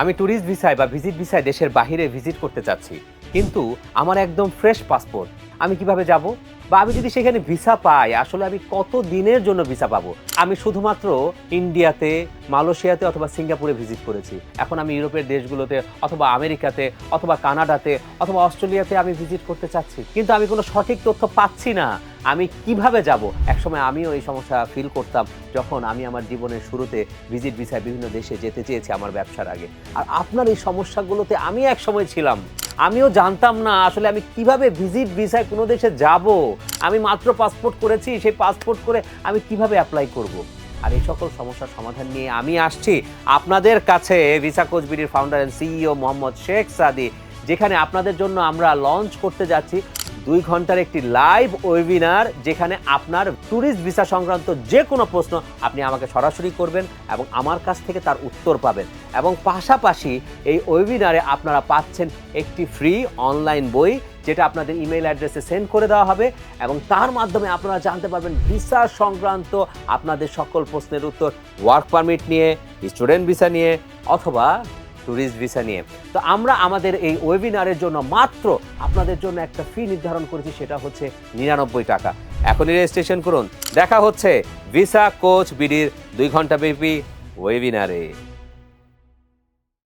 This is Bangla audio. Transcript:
আমি ট্যুরিস্ট ভিসায় বা ভিজিট ভিসায় দেশের বাহিরে ভিজিট করতে চাচ্ছি। কিন্তু আমার একদম ফ্রেশ পাসপোর্ট আমি কীভাবে যাব? বা আমি যদি সেখানে ভিসা পাই, আসলে আমি কত দিনের জন্য ভিসা পাবো? আমি শুধুমাত্র ইন্ডিয়াতে মালয়েশিয়াতে অথবা সিঙ্গাপুরে ভিজিট করেছি। এখন আমি ইউরোপের দেশগুলোতে অথবা আমেরিকাতে অথবা কানাডাতে অথবা অস্ট্রেলিয়াতে আমি ভিজিট করতে চাচ্ছি। কিন্তু আমি কোনো সঠিক তথ্য পাচ্ছি না। আমি কীভাবে যাব? একসময় আমিও এই সমস্যা ফিল করতাম যখন আমি আমার জীবনের শুরুতে ভিজিট ভিসায় বিভিন্ন দেশে যেতে চেয়েছি আমার ব্যবসার আগে। আর আপনার এই সমস্যাগুলোতে আমি এক সময় ছিলাম। আমিও জানতাম না আসলে আমি কীভাবে ভিজিট ভিসায় কোনো দেশে যাব আমি মাত্র পাসপোর্ট করেছি, সেই পাসপোর্ট করে আমি কীভাবে অ্যাপ্লাই করব। আর এই সকল সমস্যার সমাধান নিয়ে আমি আসছি আপনাদের কাছে visa কোচবিডির founder and CEO Mohammad Sheikh Sadi, যেখানে আপনাদের জন্য আমরা লঞ্চ করতে যাচ্ছি দুই ঘণ্টার একটি লাইভ ওয়েবিনার যেখানে আপনার ট্যুরিস্ট ভিসা সংক্রান্ত যে কোনো প্রশ্ন আপনি আমাকে সরাসরি করবেন এবং আমার কাছ থেকে তার উত্তর পাবেন। এবং পাশাপাশি এই ওয়েবিনারে আপনারা পাচ্ছেন একটি ফ্রি অনলাইন বই, যেটা আপনাদের ইমেল অ্যাড্রেসে সেন্ড করে দেওয়া হবে এবং তার মাধ্যমে আপনারা জানতে পারবেন ভিসা সংক্রান্ত আপনাদের সকল প্রশ্নের উত্তর ওয়ার্ক পারমিট নিয়ে স্টুডেন্ট ভিসা নিয়ে অথবা ট্যুরিস্ট ভিসা নিয়ে। তো আমরা আমাদের এই ওয়েবিনারের জন্য মাত্র আপনাদের জন্য একটা ফি নির্ধারণ করেছি, সেটা হচ্ছে নিরানব্বই টাকা। এখনই রেজিস্ট্রেশন করুন। দেখা হচ্ছে ভিসা কোচ বিডির দুই ঘণ্টা ব্যাপী ওয়েবিনারে